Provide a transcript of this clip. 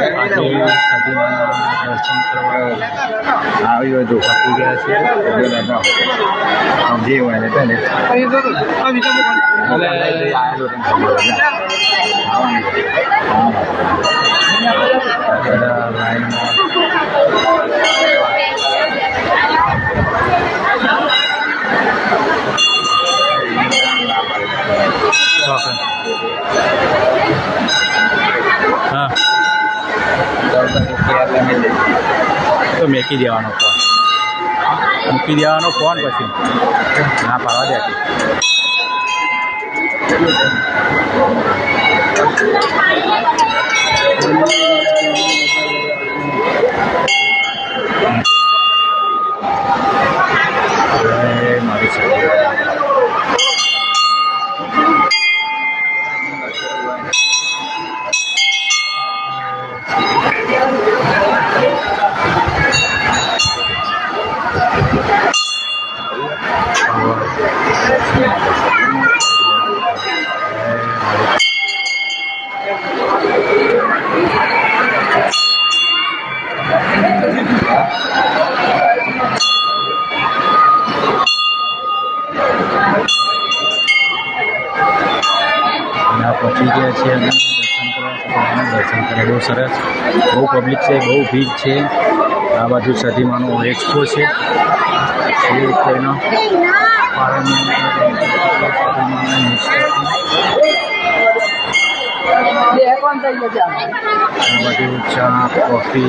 aquí saqué del centro a hoy de tu familia de la no con. Diego en el pene Okay. તો મેકી દેવાનો phone મૂકી દેવાનો phone પછી. ના પાડવા દે મારી મારી પહોંચી ગયા છે દર્શન કરવા દર્શન કરે બહુ સરસ, બહુ પબ્લિક છે, બહુ ભીડ છે. આ બાજુ સતીમાનો એક્સપો છે. Nobody would turn up for fee.